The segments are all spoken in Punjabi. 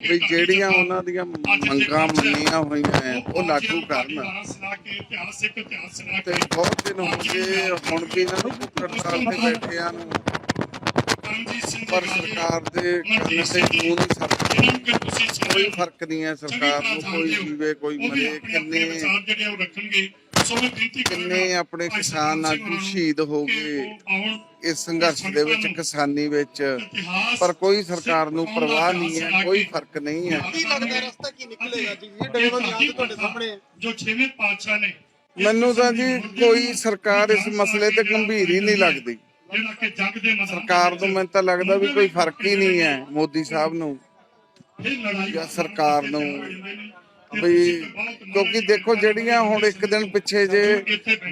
ਵੀ ਜਿਹੜੀਆਂ ਉਹਨਾਂ ਦੀਆਂ ਮੰਗਾਂ ਮੰਨੀਆਂ ਹੋਈਆਂ ਐ ਉਹ ਲਾਗੂ ਕਰਨ। ਤੇ ਬਹੁਤ ਦਿਨ ਹੋ ਗਏ ਹੁਣ ਵੀ ਇਹਨਾਂ ਨੂੰ ਹੜਤਾਲ ਤੇ ਬੈਠਿਆਂ ਨੂੰ ਪਰ ਸਰਕਾਰ ਦੇ ਕੰਨ ਤੇ ਨਹੀਂ ਸਰਦਾ। ਕੋਈ ਫ਼ਰਕ ਨਹੀਂ ਹੈ ਸਰਕਾਰ ਨੂੰ ਕੋਈ ਜੀਵੇ ਕੋਈ ਮਰੇ ਕਿੰਨੇ ਕਿੰਨੇ ਆਪਣੇ ਕਿਸਾਨ ਆਗੂ ਸ਼ਹੀਦ ਹੋ ਗਏ ਇਸ ਸੰਘਰਸ਼ ਦੇ ਵਿੱਚ ਕਿਸਾਨੀ ਵਿੱਚ ਪਰ ਕੋਈ ਸਰਕਾਰ ਨੂੰ ਪਰਵਾਹ ਨਹੀਂ ਹੈ ਕੋਈ ਫ਼ਰਕ ਨਹੀਂ ਹੈ। ਕੀ ਲੱਗਦਾ ਰਸਤਾ ਕੀ ਨਿਕਲੇਗਾ ਜੀ? ਇਹ ਡੇਵਨ ਯਾਦ ਤੁਹਾਡੇ ਸਾਹਮਣੇ। ਹੈ ਜੋ ਛੇਵੇਂ ਪਾਤਸ਼ਾਹ ਨੇ ਮੈਨੂੰ ਤਾਂ ਜੀ ਕੋਈ ਸਰਕਾਰ ਇਸ ਮਸਲੇ ਤੇ ਗੰਭੀਰ ਹੀ ਨਹੀਂ ਲੱਗਦੀ ਜਿਹੜਾ ਕਿ ਜੱਗ ਦੇ ਮੈਦਾਨ ਸਰਕਾਰ ਤੋਂ ਮੈਨੂੰ ਤਾਂ ਲੱਗਦਾ ਵੀ ਕੋਈ ਫ਼ਰਕ ਹੀ ਨਹੀਂ ਹੈ ਮੋਦੀ ਸਾਹਿਬ ਨੂੰ। ਇਹ ਲੜਾਈ ਜਾਂ ਸਰਕਾਰ ਨੂੰ ਵੀ ਕਿਉਂਕਿ ਦੇਖੋ ਜਿਹੜੀਆਂ ਹੁਣ ਇੱਕ ਦਿਨ ਪਿੱਛੇ ਜੇ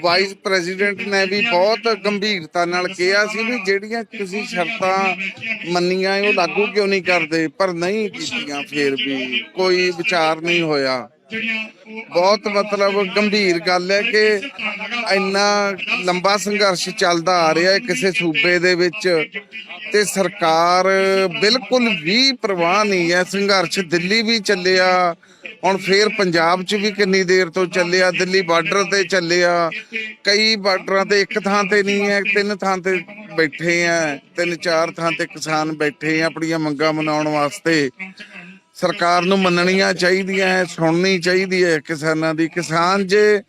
ਵਾਈਸ ਪ੍ਰੈਜ਼ੀਡੈਂਟ ਨੇ ਵੀ ਬਹੁਤ ਗੰਭੀਰਤਾ ਨਾਲ ਕਿਹਾ ਸੀ ਵੀ ਜਿਹੜੀਆਂ ਤੁਸੀਂ ਸ਼ਰਤਾਂ ਮੰਨੀਆਂ, ਉਹ ਲਾਗੂ ਕਿਉਂ ਨਹੀਂ ਕਰਦੇ? ਪਰ ਨਹੀਂ ਕੀਤੀਆਂ, ਫੇਰ ਵੀ ਕੋਈ ਵਿਚਾਰ ਨਹੀਂ ਹੋਇਆ। ਬਹੁਤ ਮਤਲਬ ਗੰਭੀਰ ਗੱਲ ਹੈ ਕਿ ਇੰਨਾ ਲੰਬਾ ਸੰਘਰਸ਼ ਚੱਲਦਾ ਆ ਰਿਹਾ ਹੈ ਕਿਸੇ ਸੂਬੇ ਦੇ ਵਿੱਚ ਤੇ ਸਰਕਾਰ ਬਿਲਕੁਲ ਵੀ ਪ੍ਰਵਾਹ ਨਹੀਂ ਹੈ। ਸੰਘਰਸ਼ ਦਿੱਲੀ ਵੀ ਚੱਲਿਆ, ਹੁਣ ਫੇਰ ਪੰਜਾਬ 'ਚ ਵੀ ਕਿੰਨੀ ਦੇਰ ਤੋਂ ਚੱਲਿਆ, ਦਿੱਲੀ ਬਾਰਡਰ ਤੇ ਚੱਲਿਆ। ਕਈ ਬਾਰਡਰਾਂ ਤੇ ਇੱਕ ਥਾਂ ਤੇ ਨਹੀਂ ਹੈ, ਤਿੰਨ ਥਾਂ ਤੇ ਬੈਠੇ ਆ ਤਿੰਨ ਚਾਰ ਥਾਂ ਤੇ ਕਿਸਾਨ ਬੈਠੇ ਆ ਆਪਣੀਆਂ ਮੰਗਾਂ ਮਨਾਉਣ ਵਾਸਤੇ। ਸਰਕਾਰ ਨੂੰ ਮੰਨਣੀਆਂ ਚਾਹੀਦੀਆਂ ਹੈ ਸੁਣਨੀ ਚਾਹੀਦੀ ਹੈ ਕਿਸਾਨਾਂ ਦੀ। ਕਿਸਾਨ ਜੇ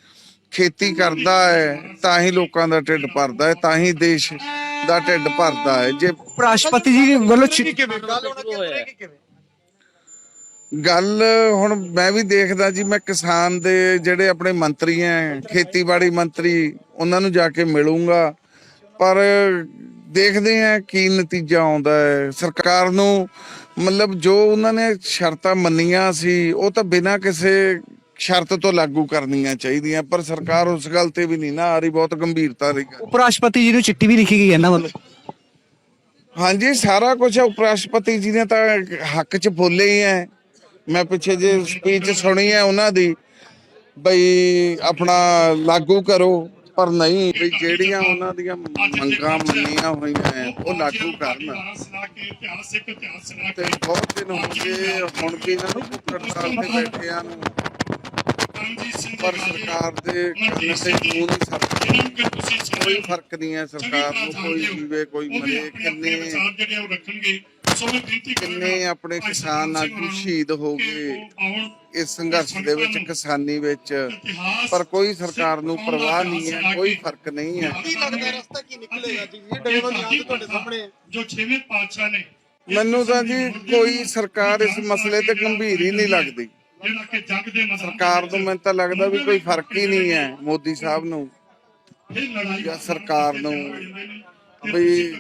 ਖੇਤੀ ਕਰਦਾ ਹੈ ਤਾਂ ਹੀ ਲੋਕਾਂ ਦਾ ਢਿੱਡ ਭਰਦਾ ਹੈ ਤਾਂ ਹੀ ਦੇਸ਼ ਦਾ ਢਿੱਡ ਭਰਦਾ ਹੈ। ਜੇ ਰਾਸ਼ਟਰਪਤੀ ਜੀ ਵੱਲੋਂ ਕਿਵੇਂ ਗੱਲ ਹੋਣਾ ਮੈਂ ਵੀ ਦੇਖਦਾ ਜੀ ਮੈਂ ਕਿਸਾਨ ਦੇ ਜਿਹੜੇ ਆਪਣੇ ਮੰਤਰੀ ਹੈ ਖੇਤੀਬਾੜੀ ਮੰਤਰੀ ਉਹਨਾਂ ਨੂੰ ਜਾ ਕੇ ਮਿਲੂੰਗਾ। ਪਰ ਦੇਖਦੇ ਆ ਕੀ ਨਤੀਜਾ ਆਉਂਦਾ ਹੈ। ਸਰਕਾਰ ਨੂੰ ਮਤਲਬ ਜੋ ਉਹਨਾਂ ਨੇ ਸ਼ਰਤਾਂ ਮੰਨੀਆਂ ਸੀ ਉਹ ਤਾਂ ਬਿਨਾਂ ਕਿਸੇ ਸ਼ਰਤ ਤੋਂ ਲਾਗੂ ਕਰਨੀਆਂ ਚਾਹੀਦੀਆਂ ਪਰ ਸਰਕਾਰ ਉਸ ਗੱਲ ਤੇ ਵੀ ਨਹੀਂ ਨਾ ਆ ਰਹੀ ਬਹੁਤ ਗੰਭੀਰਤਾ ਰਹੀ ਉਪ ਰਾਸ਼ਟਰਪਤੀ ਜੀ ਨੂੰ ਚਿੱਠੀ ਵੀ ਲਿਖੀ ਗਈ ਹੈ ਇਹਨਾਂ ਵੱਲੋਂ ਹਾਂਜੀ ਸਾਰਾ ਕੁਝ ਉਪ ਰਾਸ਼ਟਰਪਤੀ ਜੀ ਨੇ ਤਾਂ ਹੱਕ 'ਚ ਬੋਲੇ ਹੀ ਹੈ। ਮੈਂ ਪਿੱਛੇ ਜੇ ਸਪੀਚ ਸੁਣੀ ਹੈ ਉਹਨਾਂ ਦੀ ਬਈ ਆਪਣਾ ਲਾਗੂ ਕਰੋ। ਪਰ ਨਹੀਂ, ਵੀ ਜਿਹੜੀਆਂ ਉਹਨਾਂ ਦੀਆਂ ਮੰਗਾਂ ਮੰਨੀਆਂ ਹੋਈਆਂ ਹੈ ਉਹ ਲਾਗੂ ਕਰਨ। ਤੇ ਬਹੁਤ ਦਿਨ ਹੋ ਗਏ, ਹੁਣ ਵੀ ਇਹਨਾਂ ਨੂੰ ਹੜਤਾਲ ਤੇ ਬੈਠਿਆਂ ਨੂੰ। ਪਰ ਸਰਕਾਰ ਦੇ ਕੰਨ ਤੇ ਜੂੰ ਨਹੀਂ ਸਰਦਾ ਕੋਈ ਫ਼ਰਕ ਨਹੀਂ ਹੈ ਸਰਕਾਰ ਨੂੰ, ਕੋਈ ਜੀਵੇ, ਕੋਈ ਮਰੇ, ਕਿੰਨੇ। ਜਿਹੜੇ ਉਹ ਰੱਖਣਗੇ ਕਿੰਨੇ ਆਪਣੇ ਕਿਸਾਨ ਆਗੂ ਸ਼ਹੀਦ ਹੋ ਗਏ। ਇਸ ਸੰਘਰਸ਼ ਦੇ ਵਿੱਚ ਕਿਸਾਨੀ ਵਿੱਚ। ਪਰ ਕੋਈ ਸਰਕਾਰ ਨੂੰ ਪਰਵਾਹ ਨਹੀਂ ਹੈ ਕੋਈ ਫ਼ਰਕ ਨਹੀਂ ਹੈ। ਕੀ ਲੱਗਦਾ ਰਸਤਾ ਕੀ ਨਿਕਲੇਗਾ ਜੀ? ਇਹ ਡੇਵਨ ਯਾਦ ਤੁਹਾਡੇ ਸਾਹਮਣੇ। ਹੈ ਜੋ ਛੇਵੇਂ ਪਾਤਸ਼ਾਹ ਨੇ ਮੈਨੂੰ ਤਾਂ ਜੀ ਕੋਈ ਸਰਕਾਰ ਇਸ ਮਸਲੇ ਤੇ ਗੰਭੀਰ ਹੀ ਨਹੀਂ ਲੱਗਦੀ। ਜਿਹੜਾ ਕਿ ਜੱਗ ਦੇ ਮੈਦਾਨ ਸਰਕਾਰ ਤੋਂ ਮੈਨੂੰ ਤਾਂ ਲੱਗਦਾ ਵੀ ਕੋਈ ਫ਼ਰਕ ਹੀ ਨਹੀਂ ਹੈ ਮੋਦੀ ਸਾਹਿਬ ਨੂੰ। ਇਹ ਲੜਾਈ ਜਾਂ ਸਰਕਾਰ ਨੂੰ। ਵੀ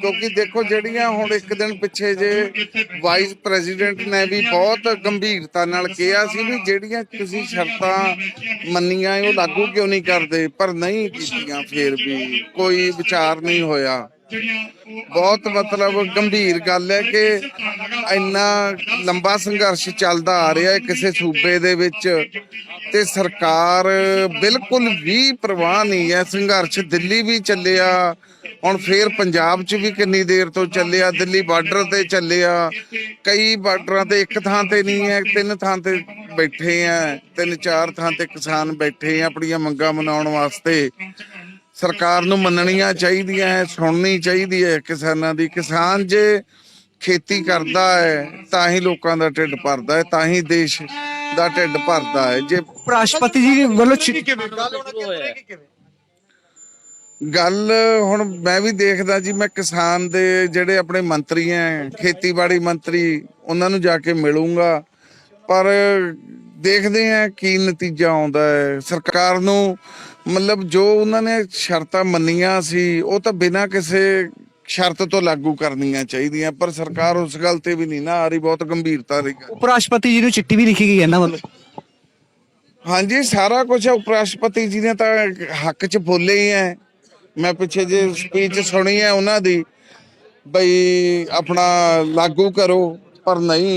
ਕਿਉਂਕਿ ਦੇਖੋ ਜਿਹੜੀਆਂ ਹੁਣ ਇੱਕ ਦਿਨ ਪਿੱਛੇ ਜੇ ਵਾਈਸ ਪ੍ਰੈਜ਼ੀਡੈਂਟ ਨੇ ਵੀ ਬਹੁਤ ਗੰਭੀਰਤਾ ਨਾਲ ਕਿਹਾ ਸੀ ਵੀ ਜਿਹੜੀਆਂ ਤੁਸੀਂ ਸ਼ਰਤਾਂ ਮੰਨੀਆਂ ਉਹ ਲਾਗੂ ਕਿਉਂ ਨਹੀਂ ਕਰਦੇ? ਪਰ ਨਹੀਂ ਕੀਤੀਆਂ, ਫੇਰ ਵੀ ਕੋਈ ਵਿਚਾਰ ਨਹੀਂ ਹੋਇਆ। ਬਹੁਤ ਮਤਲਬ ਗੰਭੀਰ ਗੱਲ ਹੈ ਕਿ ਇੰਨਾ ਲੰਬਾ ਸੰਘਰਸ਼ ਚੱਲਦਾ ਆ ਰਿਹਾ ਹੈ ਕਿਸੇ ਸੂਬੇ ਦੇ ਵਿੱਚ ਤੇ ਸਰਕਾਰ ਬਿਲਕੁਲ ਵੀ ਪ੍ਰਵਾਹ ਨਹੀਂ ਹੈ। ਸੰਘਰਸ਼ ਦਿੱਲੀ ਵੀ ਚੱਲਿਆ, ਹੁਣ ਫੇਰ ਪੰਜਾਬ 'ਚ ਵੀ ਕਿੰਨੀ ਦੇਰ ਤੋਂ ਚੱਲਿਆ, ਦਿੱਲੀ ਬਾਰਡਰ ਤੇ ਚੱਲਿਆ। ਕਈ ਬਾਰਡਰਾਂ ਤੇ ਇੱਕ ਥਾਂ ਤੇ ਨਹੀਂ ਹੈ, ਤਿੰਨ ਥਾਂ ਤੇ ਬੈਠੇ ਆ ਤਿੰਨ ਚਾਰ ਥਾਂ ਤੇ ਕਿਸਾਨ ਬੈਠੇ ਆ ਆਪਣੀਆਂ ਮੰਗਾਂ ਮਨਾਉਣ ਵਾਸਤੇ। ਸਰਕਾਰ ਨੂੰ ਮੰਨਣੀਆਂ ਚਾਹੀਦੀਆਂ ਹੈ ਸੁਣਨੀ ਚਾਹੀਦੀ ਹੈ ਕਿਸਾਨਾਂ ਦੀ। ਕਿਸਾਨ ਜੇ ਖੇਤੀ ਕਰਦਾ ਹੈ ਤਾਂ ਹੀ ਲੋਕਾਂ ਦਾ ਢਿੱਡ ਭਰਦਾ ਹੈ ਤਾਂ ਹੀ ਦੇਸ਼ ਦਾ ਢਿੱਡ ਭਰਦਾ ਹੈ। ਜੇ ਰਾਸ਼ਟਰਪਤੀ ਜੀ ਵੱਲੋਂ ਗੱਲ ਹੋਣਾ ਕਿਵੇਂ? ਕਿਵੇਂ? ਗੱਲ ਹੁਣ ਮੈਂ ਵੀ ਦੇਖਦਾ ਜੀ ਮੈਂ ਕਿਸਾਨ ਦੇ ਜਿਹੜੇ ਆਪਣੇ ਮੰਤਰੀ ਹੈ ਖੇਤੀਬਾੜੀ ਮੰਤਰੀ ਉਹਨਾਂ ਨੂੰ ਜਾ ਕੇ ਮਿਲੂੰਗਾ। ਪਰ ਦੇਖਦੇ ਆ ਕੀ ਨਤੀਜਾ ਆਉਂਦਾ ਹੈ। ਸਰਕਾਰ ਨੂੰ ਮਤਲਬ ਜੋ ਉਹਨਾਂ ਨੇ ਸ਼ਰਤਾਂ ਮੰਨੀਆਂ ਸੀ ਉਹ ਤਾਂ ਬਿਨਾਂ ਕਿਸੇ ਸ਼ਰਤ ਤੋਂ ਲਾਗੂ ਕਰਨੀਆਂ ਚਾਹੀਦੀਆਂ ਪਰ ਸਰਕਾਰ ਉਸ ਗੱਲ ਤੇ ਵੀ ਨਹੀਂ ਨਾ ਆ ਰਹੀ ਬਹੁਤ ਗੰਭੀਰਤਾ ਰਹੀ ਉਪ ਰਾਸ਼ਟਰਪਤੀ ਜੀ ਨੂੰ ਚਿੱਠੀ ਵੀ ਲਿਖੀ ਗਈ ਹੈ ਇਹਨਾਂ ਵੱਲੋਂ ਹਾਂਜੀ ਸਾਰਾ ਕੁਝ ਉਪ ਰਾਸ਼ਟਰਪਤੀ ਜੀ ਨੇ ਤਾਂ ਹੱਕ 'ਚ ਬੋਲੇ ਹੀ ਹੈ। ਮੈਂ ਪਿੱਛੇ ਜੇ ਸਪੀਚ ਸੁਣੀ ਹੈ ਉਹਨਾਂ ਦੀ ਬਈ ਆਪਣਾ ਲਾਗੂ ਕਰੋ ਪਰ ਨਹੀਂ।